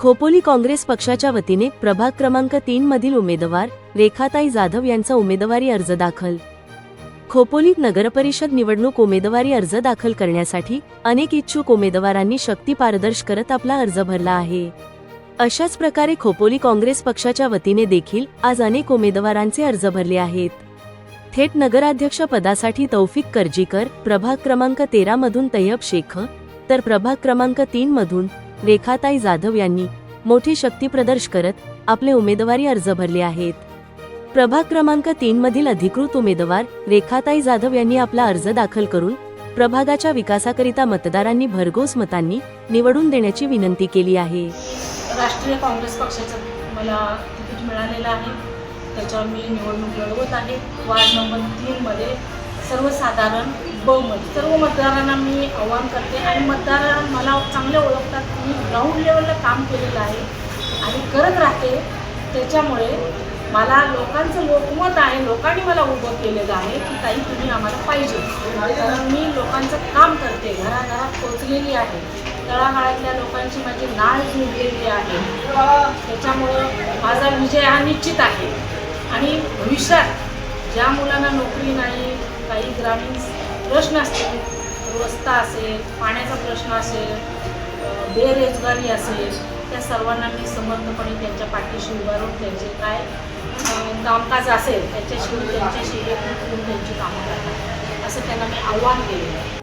खोपोली काँग्रेस पक्षाच्या वतीने प्रभाग क्रमांक तीन मधील उमेदवार रेखाताई जाधव यांचा उमेदवारी अर्ज दाखल. खोपोलीत नगरपरिषद निवडणूक उमेदवारी अर्ज दाखल करण्यासाठी अनेक इच्छुक उमेदवारांनी शक्ती पारदर्श करत आपला अर्ज भरला आहे. अशाच प्रकारे खोपोली काँग्रेस पक्षाच्या वतीने देखील आज अनेक उमेदवारांचे अर्ज भरले आहेत. थेट नगराध्यक्ष पदासाठी तौफिक कर्जीकर प्रभाग क्रमांक तेरा मधून तय्यब शेख तर प्रभाग क्रमांक तीन मधून रेखाताई जाधव यांनी मोठी शक्ती प्रदर्श करत आपले उमेदवारी अर्ज भरले आहेत. प्रभाग क्रमांक तीन मधील अधिकृत उमेदवार रेखाताई जाधव यांनी आपला अर्ज दाखल करून प्रभागाच्या विकासाकरिता मतदारांनी भरघोस मतांनी निवडून देण्याची विनंती केली आहे. राष्ट्रीय काँग्रेस पक्षाचं मला तिकीट मिळालेलं आहे. त्याच्यावर मी निवडणूक लढवत आहे. वार्ड नंबर तीनमध्ये सर्वसाधारण बहुमत. सर्व मतदारांना मी आव्हान करते आणि मतदार मला चांगले ओळखतात. मी ग्राउंड लेवलला काम केलेलं आहे आणि करत राहते. त्याच्यामुळे मला लोकांचं लोकमत आहे लोकांनी मला उभं केलेलं आहे की ताई तुम्ही आम्हाला पाहिजे. कारण मी लोकांचं काम करते घराघरात पोचलेली आहे. तळागाळातल्या लोकांची माझी नाळ जुळलेली आहे. त्याच्यामुळं माझा विजय हा निश्चित आहे. आणि भविष्यात ज्या मुलांना नोकरी नाही काही ग्रामीण प्रश्न असतील रस्ता असेल पाण्याचा प्रश्न असेल बेरोजगारी असेल त्या सर्वांना मी समर्थपणे त्यांच्या पाठीशी उभारून त्यांचे काय कामकाज असेल त्याच्याशी त्यांच्याशी एकरूप त्यांची कामं करणार. असं त्यांना मी आव्हान केलेलं आहे.